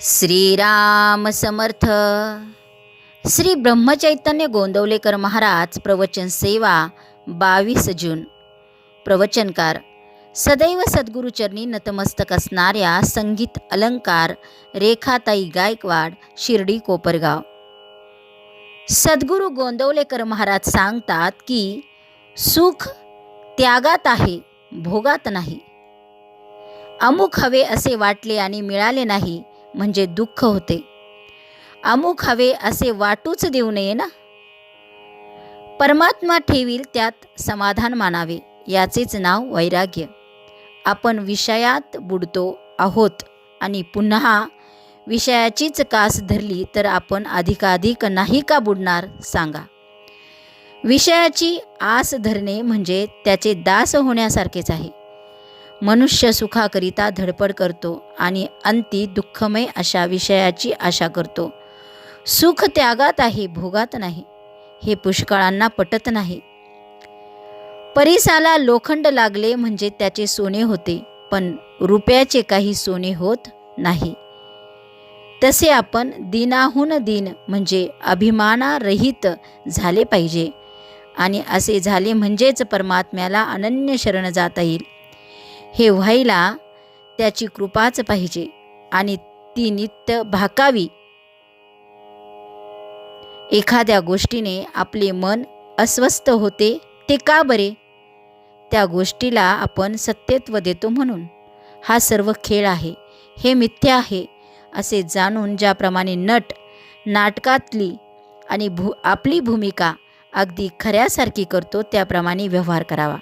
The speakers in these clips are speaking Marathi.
श्रीराम समर्थ. श्री ब्रह्मचैतन्य गोंदवलेकर महाराज प्रवचन सेवा बावीस जून. प्रवचनकार सदैव सद्गुरुचरणी नतमस्तक असणाऱ्या संगीत अलंकार रेखाताई गायकवाड शिर्डी कोपरगाव. सद्गुरू गोंदवलेकर महाराज सांगतात की सुख त्यागात आहे भोगात नाही. अमुक हवे असे वाटले आणि मिळाले नाही म्हणजे दुःख होते. अमुक हवे असे वाटूच देऊ नये ना? परमात्मा ठेवील त्यात समाधान मानावे याचेच नाव वैराग्य. आपण विषयात बुडतो आहोत आणि पुन्हा विषयाचीच कास धरली तर आपण अधिकाधिक नाही का बुडणार सांगा. विषयाची आस धरणे म्हणजे त्याचे दास होण्यासारखेच आहे. मनुष्य सुखाकरिता धडपड करतो आणि अंती दुःखमय अशा विषयाची आशा करतो. सुख त्यागात आहे भोगात नाही. हे पुष्कळांना पटत नाही. परिसाला लोखंड लागले म्हणजे त्याचे सोने होते पण रुपयाचे काही सोने होत नाही. तसे आपण दिनाहून दिन म्हणजे अभिमानारहित झाले पाहिजे आणि असे झाले म्हणजेच परमात्म्याला अनन्य शरण जाता येईल. हे व्हायला त्याची कृपाच पाहिजे आणि ती नित्य भाकावी. एखाद्या गोष्टीने आपले मन अस्वस्थ होते ते का बरे? त्या गोष्टीला आपण सत्यत्व देतो म्हणून. हा सर्व खेळ आहे हे मिथ्य आहे असे जाणून ज्याप्रमाणे नट नाटकातली आणि भू आपली भूमिका अगदी खऱ्यासारखी करतो त्याप्रमाणे व्यवहार करावा.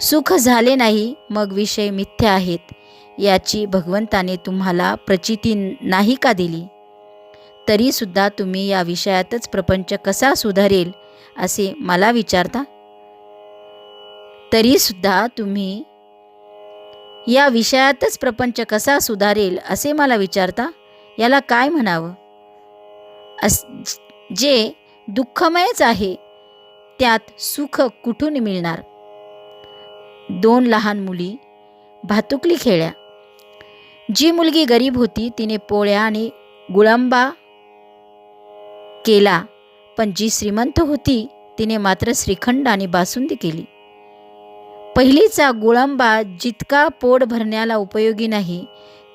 सुख झाले नाही मग विषय मिथ्य आहेत याची भगवंताने तुम्हाला प्रचिती नाही का दिली? तरीसुद्धा तुम्ही या विषयातच प्रपंच कसा सुधारेल असे मला विचारता? तरीसुद्धा तुम्ही या विषयातच प्रपंच कसा सुधारेल असे मला विचारता? याला काय म्हणावं? अस जे दुःखमयच आहे त्यात सुख कुठून मिळणार? दोन लहान मुली भातुकली खेळ्या. जी मुलगी गरीब होती तिने पोळ्या आणि गुळंबा केला पण जी श्रीमंत होती तिने मात्र श्रीखंड आणि बासुंदी केली. पहिलीचा गुळंबा जितका पोट भरण्याला उपयोगी नाही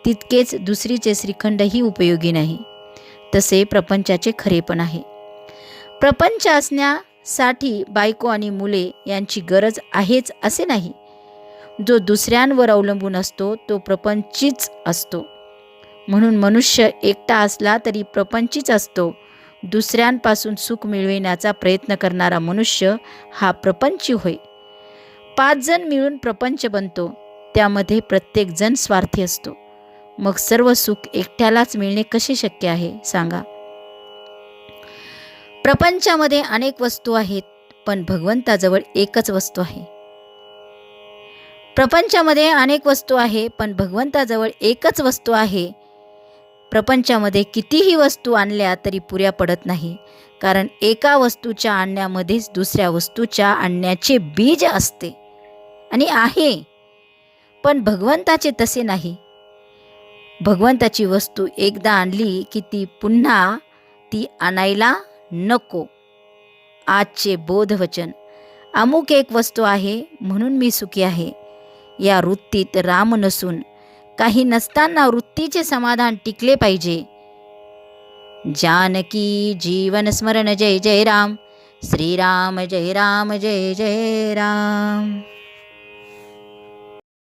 तितकेच दुसरीचे श्रीखंडही उपयोगी नाही. तसे प्रपंचाचे खरेपण आहे. प्रपंच असण्यासाठी बायको आणि मुले यांची गरज आहेच असे नाही. जो दुसऱ्यांवर अवलंबून असतो तो प्रपंचीच असतो. म्हणून मनुष्य एकटा असला तरी प्रपंचीच असतो. दुसऱ्यांपासून सुख मिळविण्याचा प्रयत्न करणारा मनुष्य हा प्रपंची होय. पाच जण मिळून प्रपंच बनतो त्यामध्ये प्रत्येक जण स्वार्थी असतो. मग सर्व सुख एकट्यालाच मिळणे कसे शक्य आहे सांगा. प्रपंचामध्ये अनेक वस्तू आहेत पण भगवंताजवळ एकच वस्तू आहे. प्रपंचामध्ये अनेक वस्तू आहे पण भगवंताजवळ एकच वस्तू आहे. प्रपंचामध्ये कितीही वस्तू आणल्या तरी पुऱ्या पडत नाही. कारण एका वस्तूच्या आणण्यामध्येच दुसऱ्या वस्तूच्या आणण्याचे बीज असते आणि आहे. पण भगवंताचे तसे नाही. भगवंताची वस्तू एकदा आणली की ती पुन्हा ती आणायला नको. आजचे बोधवचन. अमुक एक वस्तू आहे म्हणून मी सुखी आहे. या वृत्तीत राम नसून काही नसताना वृत्तीचे समाधान टिकले पाहिजे. जानकी जीवन स्मरण जय जय राम. श्रीराम जय राम जय जय राम.